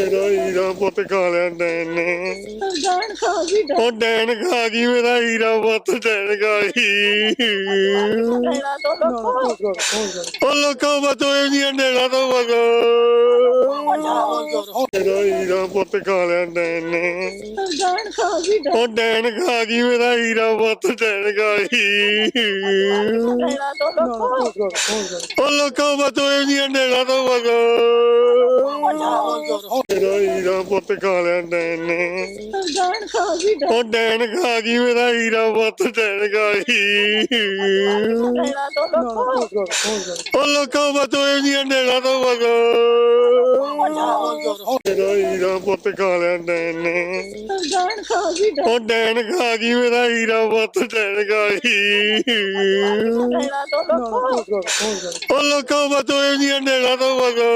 ਮੇਰਾ ਹੀਰਾ ਪੁੱਤ ਖਾ ਲਿਆ ਡੈਨ ਨੇ। ਜਾਣ ਖਾ ਗਈ ਉਹ ਡੈਨ ਖਾ ਗਈ ਮੇਰਾ ਹੀਰਾ ਪੁੱਤ ਡੈਨ ਖਾ ਗਈ। ਡੈਣਾ ਤੋਂ ਲੋਕੋ। ਉਹ ਲੋਕਾਂ ਬਚੋ ਇਹਦੀਆਂ ਡੈਣਾ ਤੋਂ ਮੇਰਾ ਹੀਰਾ ਪੁੱਤ ਖਾ ਲਿਆ ਡੈਨ ਨੇ। ਜਾਣ ਖਾ ਗਈ ਉਹ ਡੈਨ ਖਾ ਗਈ ਮੇਰਾ ਹੀਰਾ ਪੁੱਤ ਡੈਨ ਖਾ ਗਈ। ਡੈਣਾ ਤੋਂ ਲੋਕੋ। ਉਹ ਲੋਕਾਂ ਬਚੋ ਇਹਦੀਆਂ ਡੈਣਾ ਤੋਂ ਬਚੋ ਮੇਰਾ ਹੀਰਾ ਪੁੱਤ ਖਾ ਲਿਆ ਡੈਨ ਨੇ ਜਾਣ ਖਾ ਗਈ ਉਹ ਡੈਨ ਖਾ ਗਈ ਮੇਰਾ ਹੀਰਾ ਪੁੱਤ ਡੈਨ ਖਾ ਗਈ ਡੈਣਾ ਤੋਂ ਲੋਕੋ ਉਹ ਲੋਕਾਂ ਬਚੋ ਇਹਦੀਆਂ ਡੈਣਾ ਤੋਂ ਬਚੋ ਮੇਰਾ ਹੀਰਾ ਪੁੱਤ ਖਾ ਲਿਆ ਡੈਨ ਨੇ ਜਾਣ ਖਾ ਗਈ ਉਹ ਡੈਣ ਖਾ ਗਈ ਮੇਰਾ ਹੀਰਾ ਪੁੱਤ ਡੈਨ ਖਾ ਗਈ ਡੈਣਾ ਤੋਂ ਲੋਕੋ ਉਹ ਲੋਕਾਂ ਬਚੋ ਇਹਦੀਆਂ ਡੈਣਾ ਤੋਂ ਬਚੋ